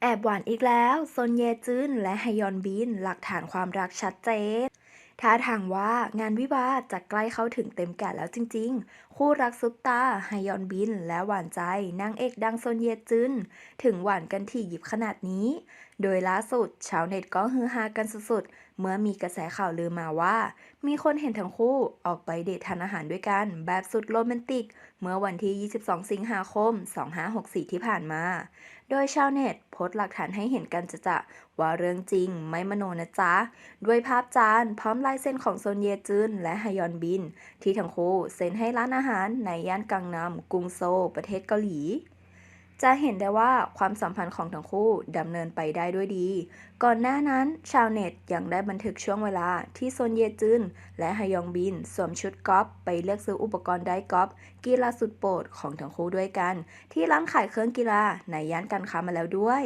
แอบหวานอีกแล้วซนเยจึนและไฮยอนบิน หลักฐานความรักชัดเจนท่าทางว่างานวิวาจะใกล้เข้าถึงเต็มแก่แล้วจริงๆ คู่รักซุปตาไฮยอนบิน และหวานใจนางเอกดังซนเยจึนถึงหวานกันถี่ยิบขนาดนี้ โดยล่าสุดชาวเน็ตก็ฮือฮากันสุดๆ เมื่อมีกระแสข่าวลือมาว่า มีคนเห็นทั้งคู่ออกไปเดททานอาหารด้วยกัน แบบสุดโรแมนติก เมื่อวันที่ 22 สิงหาคม 2564 ที่ผ่านมา โดยชาวเน็ตโพสต์หลักฐานให้เห็นกันจะๆว่าเรื่องจริงไม่มโนนะจ๊ะ ด้วยภาพจานพร้อมลายเซ็นของโซนเยจึนและฮยอนบิน ที่ทั้งคู่เซ็นให้ร้านอาหารในย่านกังนำกรุงโซลประเทศเกาหลี จะเห็นได้ว่าความสัมพันธ์ของทั้งคู่ดำเนินไปได้ด้วยดี ก่อนหน้านั้นชาวเน็ตยังได้บันทึกช่วงเวลาที่โซนเยจุนและฮยองบิน สวมชุดกอล์ฟไปเลือกซื้ออุปกรณ์ได้กอล์ฟกีฬาสุดโปรดของทั้งคู่ด้วยกัน ที่ร้านขายเครื่องกีฬาในย่านการค้ามาแล้วด้วย